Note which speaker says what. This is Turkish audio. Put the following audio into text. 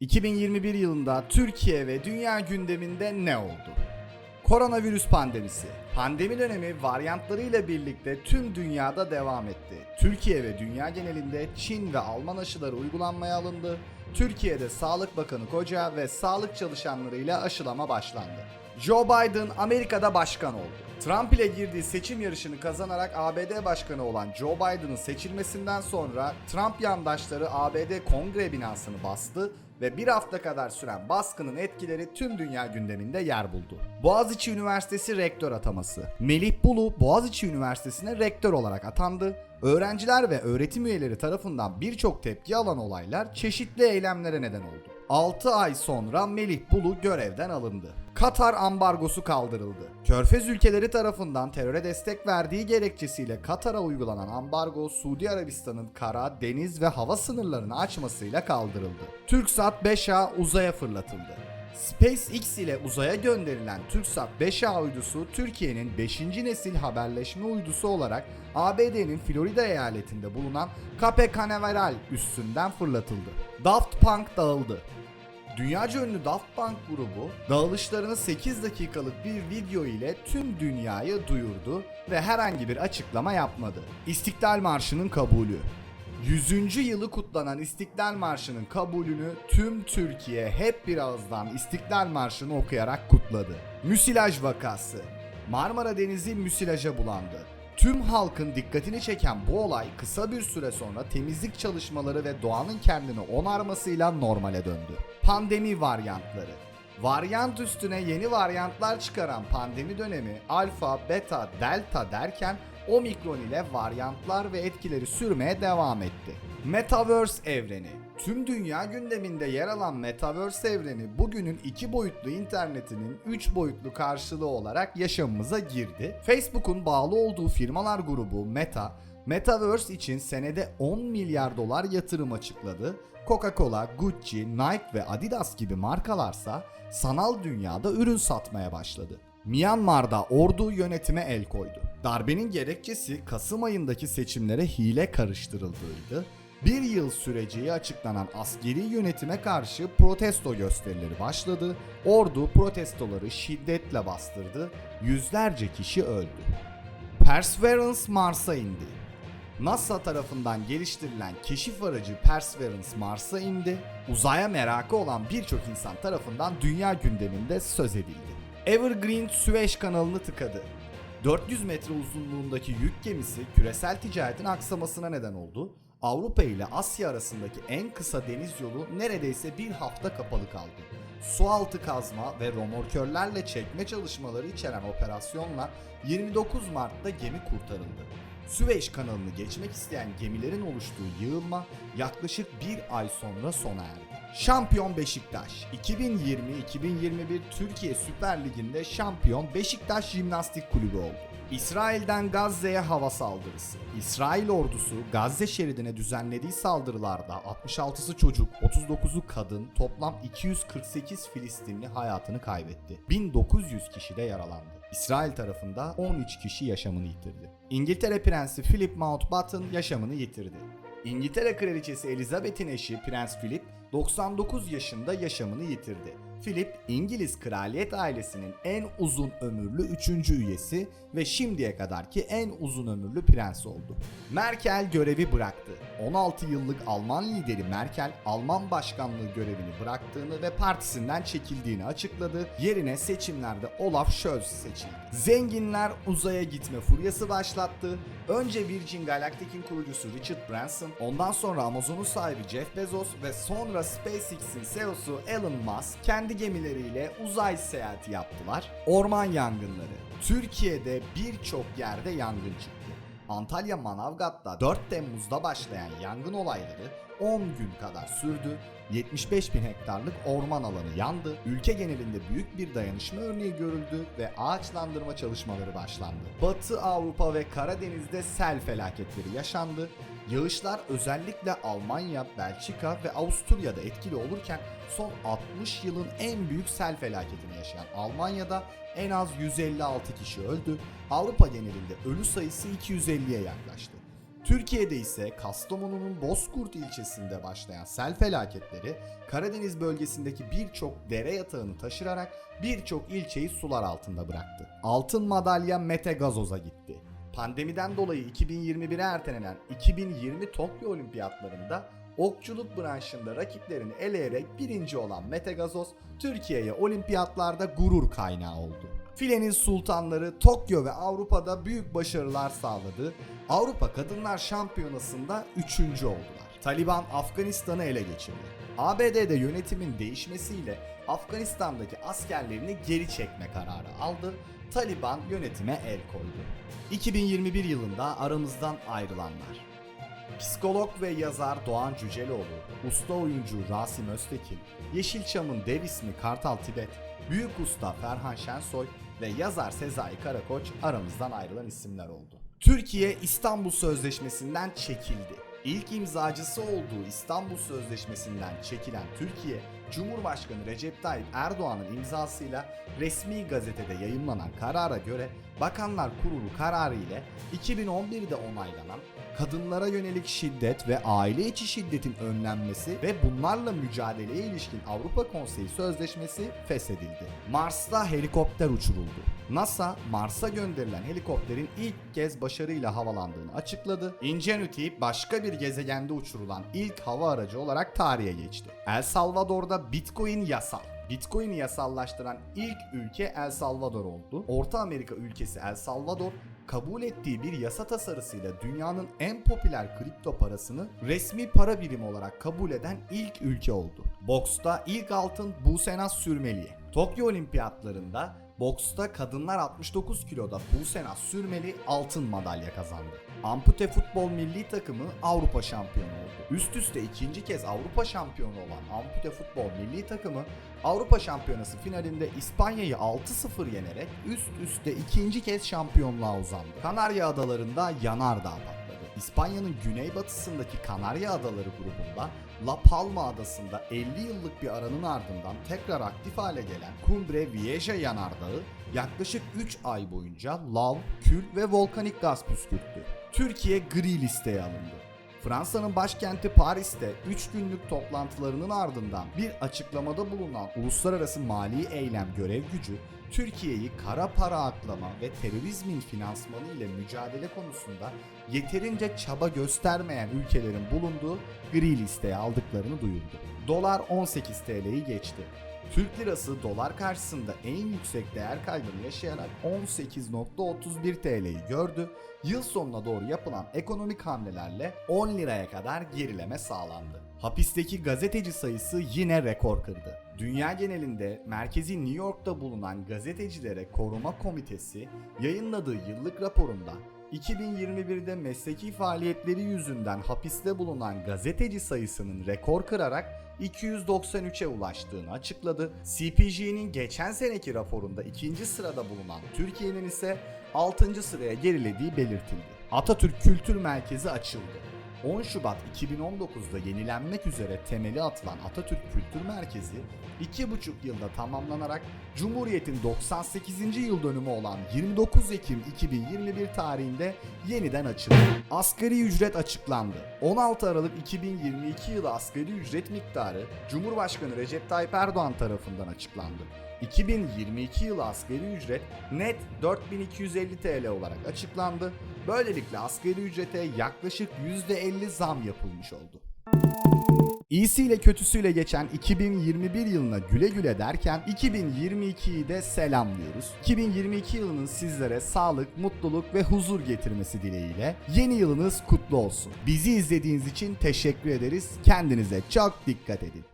Speaker 1: ...2021 yılında Türkiye ve dünya gündeminde ne oldu? Koronavirüs pandemisi. Pandemi dönemi varyantlarıyla birlikte tüm dünyada devam etti. Türkiye ve dünya genelinde Çin ve Alman aşıları uygulanmaya alındı. Türkiye'de Sağlık Bakanı Koca ve sağlık çalışanlarıyla aşılama başlandı. Joe Biden Amerika'da başkan oldu. Trump ile girdiği seçim yarışını kazanarak ABD başkanı olan Joe Biden'ın seçilmesinden sonra Trump yandaşları ABD Kongre binasını bastı ve bir hafta kadar süren baskının etkileri tüm dünya gündeminde yer buldu. Boğaziçi Üniversitesi rektör ataması. Melih Bulu Boğaziçi Üniversitesi'ne rektör olarak atandı. Öğrenciler ve öğretim üyeleri tarafından birçok tepki alan olaylar çeşitli eylemlere neden oldu. 6 ay sonra Melih Bulu görevden alındı. Katar ambargosu kaldırıldı. Körfez ülkeleri tarafından teröre destek verdiği gerekçesiyle Katar'a uygulanan ambargo Suudi Arabistan'ın kara, deniz ve hava sınırlarını açmasıyla kaldırıldı. TürkSat 5A uzaya fırlatıldı. SpaceX ile uzaya gönderilen TürkSat 5A uydusu Türkiye'nin 5. nesil haberleşme uydusu olarak ABD'nin Florida eyaletinde bulunan Cape Canaveral üssünden fırlatıldı. Daft Punk dağıldı. Dünyaca ünlü Daft Punk grubu dağılışlarını 8 dakikalık bir video ile tüm dünyayı duyurdu ve herhangi bir açıklama yapmadı. İstiklal Marşı'nın kabulü 100. yılı kutlanan İstiklal Marşı'nın kabulünü tüm Türkiye hep bir ağızdan İstiklal Marşı'nı okuyarak kutladı. Müsilaj vakası Marmara Denizi müsilaja bulandı. Tüm halkın dikkatini çeken bu olay kısa bir süre sonra temizlik çalışmaları ve doğanın kendini onarmasıyla normale döndü. Pandemi varyantları Varyant üstüne yeni varyantlar çıkaran pandemi dönemi alfa, beta, delta derken omikron ile varyantlar ve etkileri sürmeye devam etti. Metaverse evreni Tüm dünya gündeminde yer alan Metaverse evreni bugünün iki boyutlu internetinin 3 boyutlu karşılığı olarak yaşamımıza girdi. Facebook'un bağlı olduğu firmalar grubu Meta, Metaverse için senede 10 milyar dolar yatırım açıkladı. Coca-Cola, Gucci, Nike ve Adidas gibi markalarsa sanal dünyada ürün satmaya başladı. Myanmar'da ordu yönetime el koydu. Darbenin gerekçesi Kasım ayındaki seçimlere hile karıştırıldığıydı. Bir yıl süreceği açıklanan askeri yönetime karşı protesto gösterileri başladı. Ordu protestoları şiddetle bastırdı. Yüzlerce kişi öldü. Perseverance Mars'a indi. NASA tarafından geliştirilen keşif aracı Perseverance Mars'a indi. Uzaya merakı olan birçok insan tarafından dünya gündeminde söz edildi. Evergreen Süveyş kanalını tıkadı. 400 metre uzunluğundaki yük gemisi küresel ticaretin aksamasına neden oldu. Avrupa ile Asya arasındaki en kısa deniz yolu neredeyse bir hafta kapalı kaldı. Sualtı kazma ve romorkörlerle çekme çalışmaları içeren operasyonla 29 Mart'ta gemi kurtarıldı. Süveyş kanalını geçmek isteyen gemilerin oluştuğu yığılma yaklaşık bir ay sonra sona erdi. Şampiyon Beşiktaş 2020-2021 Türkiye Süper Ligi'nde şampiyon Beşiktaş Jimnastik Kulübü oldu. İsrail'den Gazze'ye hava saldırısı. İsrail ordusu Gazze şeridine düzenlediği saldırılarda 66'sı çocuk, 39'u kadın, toplam 248 Filistinli hayatını kaybetti. 1900 kişi de yaralandı. İsrail tarafında 13 kişi yaşamını yitirdi. İngiltere Prensi Philip Mountbatten yaşamını yitirdi. İngiltere Kraliçesi Elizabeth'in eşi Prens Philip 99 yaşında yaşamını yitirdi. Philip, İngiliz kraliyet ailesinin en uzun ömürlü 3. üyesi ve şimdiye kadarki en uzun ömürlü prens oldu. Merkel görevi bıraktı. 16 yıllık Alman lideri Merkel, Alman başkanlığı görevini bıraktığını ve partisinden çekildiğini açıkladı. Yerine seçimlerde Olaf Scholz seçildi. Zenginler uzaya gitme furyası başlattı. Önce Virgin Galactic'in kurucusu Richard Branson, ondan sonra Amazon'un sahibi Jeff Bezos ve sonra SpaceX'in CEO'su Elon Musk kendi gemileriyle uzay seyahati yaptılar. Orman yangınları. Türkiye'de birçok yerde yangın çıktı. Antalya Manavgat'ta 4 Temmuz'da başlayan yangın olayları 10 gün kadar sürdü. 75 bin hektarlık orman alanı yandı. Ülke genelinde büyük bir dayanışma örneği görüldü ve ağaçlandırma çalışmaları başlandı. Batı Avrupa ve Karadeniz'de sel felaketleri yaşandı. Yağışlar özellikle Almanya, Belçika ve Avusturya'da etkili olurken son 60 yılın en büyük sel felaketini yaşayan Almanya'da en az 156 kişi öldü. Avrupa genelinde ölü sayısı 250'ye yaklaştı. Türkiye'de ise Kastamonu'nun Bozkurt ilçesinde başlayan sel felaketleri Karadeniz bölgesindeki birçok dere yatağını taşırarak birçok ilçeyi sular altında bıraktı. Altın madalya Mete Gazoz'a gitti. Pandemiden dolayı 2021'e ertelenen 2020 Tokyo Olimpiyatlarında okçuluk branşında rakiplerini eleyerek birinci olan Mete Gazoz, Türkiye'ye olimpiyatlarda gurur kaynağı oldu. Filenin sultanları Tokyo ve Avrupa'da büyük başarılar sağladı. Avrupa Kadınlar Şampiyonası'nda 3. oldular. Taliban Afganistan'ı ele geçirdi. ABD'de yönetimin değişmesiyle Afganistan'daki askerlerini geri çekme kararı aldı. Taliban yönetime el koydu. 2021 yılında aramızdan ayrılanlar. Psikolog ve yazar Doğan Cüceloğlu, usta oyuncu Rasim Öztekin, Yeşilçam'ın dev ismi Kartal Tibet, büyük usta Ferhan Şensoy ve yazar Sezai Karakoç aramızdan ayrılan isimler oldu. Türkiye İstanbul Sözleşmesi'nden çekildi. İlk imzacısı olduğu İstanbul Sözleşmesi'nden çekilen Türkiye, Cumhurbaşkanı Recep Tayyip Erdoğan'ın imzasıyla resmi gazetede yayımlanan karara göre Bakanlar Kurulu kararı ile 2011'de onaylanan kadınlara yönelik şiddet ve aile içi şiddetin önlenmesi ve bunlarla mücadeleye ilişkin Avrupa Konseyi Sözleşmesi feshedildi. Mars'ta helikopter uçuruldu. NASA, Mars'a gönderilen helikopterin ilk kez başarıyla havalandığını açıkladı. Ingenuity başka bir gezegende uçurulan ilk hava aracı olarak tarihe geçti. El Salvador'da Bitcoin yasal. Bitcoin'i yasallaştıran ilk ülke El Salvador oldu. Orta Amerika ülkesi El Salvador kabul ettiği bir yasa tasarısıyla dünyanın en popüler kripto parasını resmi para birimi olarak kabul eden ilk ülke oldu. Boksta ilk altın Busenas Sürmeli'ye. Tokyo Olimpiyatlarında boksta kadınlar 69 kiloda Busenas Sürmeli altın madalya kazandı. Ampute futbol milli takımı Avrupa şampiyonu oldu. Üst üste ikinci kez Avrupa şampiyonu olan Ampute futbol milli takımı Avrupa Şampiyonası finalinde İspanya'yı 6-0 yenerek üst üste ikinci kez şampiyonluğa uzandı. Kanarya Adaları'nda yanardağ patladı. İspanya'nın güneybatısındaki Kanarya Adaları grubunda La Palma adasında 50 yıllık bir aranın ardından tekrar aktif hale gelen Cumbre Vieja yanardağı yaklaşık 3 ay boyunca lav, kül ve volkanik gaz püskürttü. Türkiye gri listeye alındı. Fransa'nın başkenti Paris'te 3 günlük toplantılarının ardından bir açıklamada bulunan Uluslararası Mali Eylem Görev Gücü, Türkiye'yi kara para aklama ve terörizmin finansmanı ile mücadele konusunda yeterince çaba göstermeyen ülkelerin bulunduğu gri listeye aldıklarını duyurdu. Dolar 18 TL'yi geçti. Türk lirası dolar karşısında en yüksek değer kaybını yaşayarak 18.31 TL'yi gördü. Yıl sonuna doğru yapılan ekonomik hamlelerle 10 liraya kadar gerileme sağlandı. Hapisteki gazeteci sayısı yine rekor kırdı. Dünya genelinde merkezi New York'ta bulunan Gazetecilere Koruma Komitesi yayınladığı yıllık raporunda 2021'de mesleki faaliyetleri yüzünden hapiste bulunan gazeteci sayısının rekor kırarak 293'e ulaştığını açıkladı. CPG'nin geçen seneki raporunda ikinci sırada bulunan Türkiye'nin ise 6. sıraya gerilediği belirtildi. Atatürk Kültür Merkezi açıldı. 10 Şubat 2019'da yenilenmek üzere temeli atılan Atatürk Kültür Merkezi 2,5 yılda tamamlanarak Cumhuriyet'in 98. yıl dönümü olan 29 Ekim 2021 tarihinde yeniden açıldı. Asgari ücret açıklandı. 16 Aralık 2022 yılı asgari ücret miktarı Cumhurbaşkanı Recep Tayyip Erdoğan tarafından açıklandı. 2022 yılı asgari ücret net 4250 TL olarak açıklandı. Böylelikle asgari ücrete yaklaşık %50 zam yapılmış oldu. İyisiyle kötüsüyle geçen 2021 yılına güle güle derken 2022'yi de selamlıyoruz. 2022 yılının sizlere sağlık, mutluluk ve huzur getirmesi dileğiyle yeni yılınız kutlu olsun. Bizi izlediğiniz için teşekkür ederiz. Kendinize çok dikkat edin.